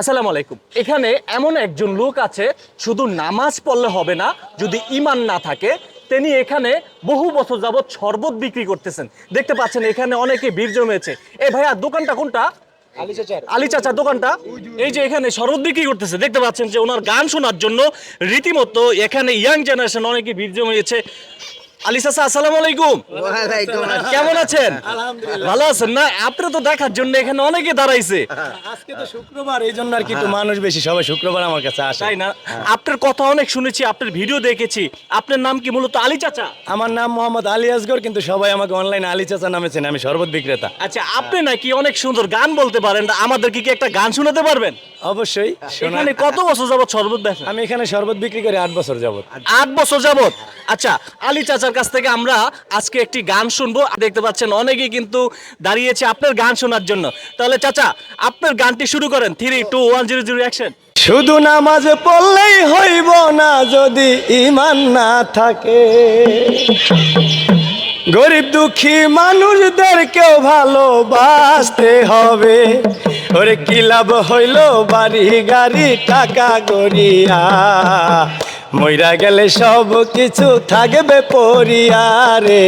আসসালামু আলাইকুম। এখানে এমন একজন লোক আছে শুধু নামাজ পড়লে হবে না যদি ইমান না থাকে তিনি এখানে বহু বছর যাবৎ শরবত বিক্রি করতেছেন। দেখতে পাচ্ছেন এখানে অনেকে ভিড় জমেছে। এ ভাইয়া দোকানটা কোনটা? আলী চাচার দোকানটা? এই যে এখানে শরবত বিক্রি করতেছে দেখতে পাচ্ছেন যে ওনার গান শোনার জন্য রীতিমতো এখানে ইয়াং জেনারেশন অনেকে ভিড় জমিয়েছে। আলী চাচা আসসালামু আলাইকুম। কেমন আছেন? ভালো আছেন না? আপনি তো দেখার জন্য এখানে অনেকে দাঁড়াইছে। আজকে তো শুক্রবার এই জন্য আর কি একটু মানুষ বেশি সবাই শুক্রবার আমার কাছে আসে। তাই না? আপনার কথা অনেক শুনেছি আপনার ভিডিও দেখেছি। আপনার নাম কি মূলত আলী চাচা? আমার নাম মোহাম্মদ আলী আসগর কিন্তু সবাই আমাকে অনলাইনে আলী চাচা নামে চেনে আমি শরবত বিক্রেতা। আচ্ছা আপনি নাকি অনেক সুন্দর গান বলতে পারেন আমাদের কি কি একটা গান শোনাতে পারবেন? অবশ্যই এখানে কত বছর যাবত শরবত আমি এখানে শরবত বিক্রি করি আট বছর যাবত আট বছর যাবত আচ্ছা আলী চাচার কাছ থেকে আমরা আজকে একটি গান শুনব। দেখতে পাচ্ছেন অনেকেই কিন্তু দাঁড়িয়েছে আপনার গান শোনার জন্য। তাহলে চাচা, আপনার গানটি শুরু করেন। Three two one zero zero action শুধু নামাজ পড়লেই হইব না, যদি ইমান না থাকে। গরিব দুঃখী মানুষদেরকেও ভালোবাসতে হবে। ওরে কি লাভ হইল বাড়ি গাড়ি, টাকা গড়িয়া? মইরা গেলে সব কিছু থাকবে পরিয়া রে।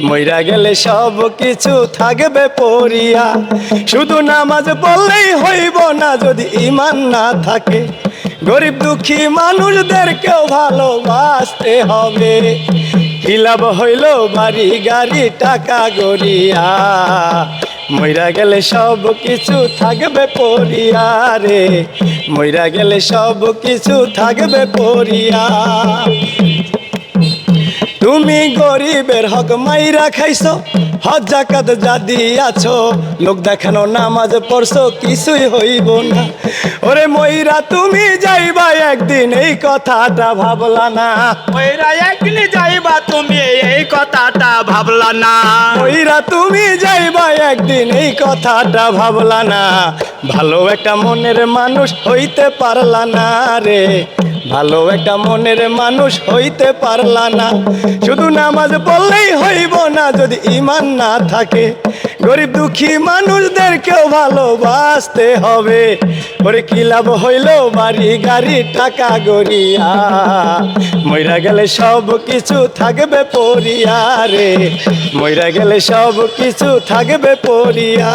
মইরা গেলে সব কিছু থাকবে পরিয়া শুধু নামাজ পড়লেই হইব না যদি ইমান না থাকে। গরিব দুঃখী মানুষদেরকেও ভালোবাসতে হবে। হিলাব হইল বাড়ি গাড়ি টাকা গড়িয়া। মইরা গেলে সব কিছু থাকবে পরিয়া রে মইরা গেলে সব কিছু থাকবে পরিয়া। তুমি গরিবের হক মাইরা খাইছো হজ জাকাত যা দিয়াছো লোক দেখানো নামাজ পড়ছো কিছুই হইব না। ওরে মইরা তুমি যাইবা একদিন এই কথাটা ভাবলা না। ওইরা একদিন যাইবা তুমি এই কথাটা ভাবলা না। মইরা তুমি যাইবা একদিন এই কথাটা ভাবলা না। ভালো একটা মনের মানুষ হইতে পারলা না রে। ভালো একটা মনের মানুষ হইতে পারলা না। শুধু নামাজ পড়লেই হইব না, যদি ইমান না থাকে। গরিব দুঃখী মানুষদেরকেও ভালোবাসতে হবে। ওরে কি লাভ হইল বাড়ি, গাড়ি, টাকা, গড়িয়া? মইরা গেলে সব কিছু থাকবে পরিয়া রে। মইরা গেলে সব কিছু থাকবে পরিয়া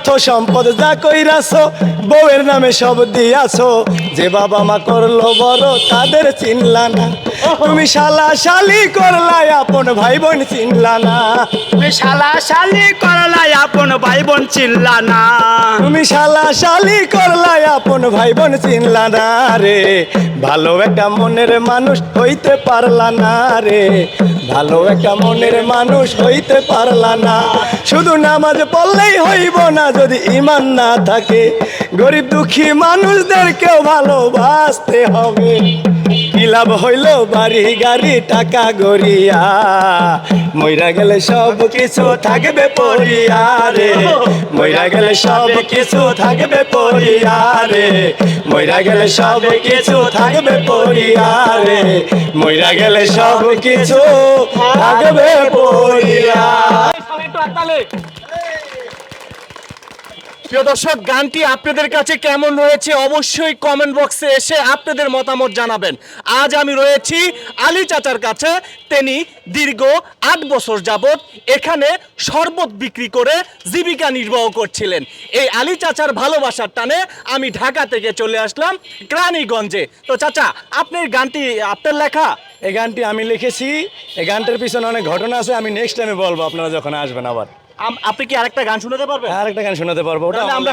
অর্থ সম্পদ যা কইরাছ, বউয়ের নামে সব দিয়াছ। যে বাবা মা করল বড়, তাদের চিনলা না। তুমি শালা শালি করলাই আপন ভাই বোন চিনলা না তুমি শালা শালি করলাই আপন ভাই বোন চিল্লা না তুমি শালা শালি করলাই আপন ভাই বোন চিনলা না রে। ভালো একটা মনের মানুষ হইতে পারলা না রে। ভালো একটা মনের মানুষ হইতে পারলা না শুধু নামাজ পড়লেই হইব না যদি ইমান না থাকে। গরিব দুঃখী মানুষদেরকেও ভালোবাসতে হবে। কি লাভ হইল বাড়ি গাড়ি টাকা গড়িয়া। মইরা গেলে সব কিছু থাকবে পরিয়া রে। মইরা গেলে সব কিছু থাকবে পরিয়া রে। মইরা গেলে সব কিছু থাকবে পরিয়া রে। মইরা গেলে সব কিছু থাকবে পরিয়া প্রিয় দর্শক, গানটি আপনাদের কাছে কেমন রয়েছে অবশ্যই কমেন্ট বক্সে এসে আপনাদের মতামত জানাবেন। আজ আমি রয়েছি আলী চাচার কাছে। তিনি দীর্ঘ আট বছর যাবৎ এখানে শরবত বিক্রি করে জীবিকা নির্বাহ করছিলেন। এই আলী চাচার ভালোবাসার টানে আমি ঢাকা থেকে চলে আসলাম গ্রানীগঞ্জে তো চাচা, আপনার গানটি, আপনার লেখা? এই গানটি আমি লিখেছি। এই গানটার পিছনে অনেক ঘটনা আছে, আমি নেক্সট টাইমে বলব, আপনারা যখন আসবেন আবার। আপনি কি আরেকটা গান শোনাতে পারবেন? আরেকটা গান শোনাতে পারব ওটা আমরা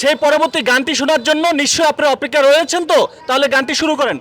সেই পরবর্তী গানটি শোনার জন্য নিশ্চয়ই আপনার অপেক্ষা রয়েছেন তো? তাহলে গানটি শুরু করেন।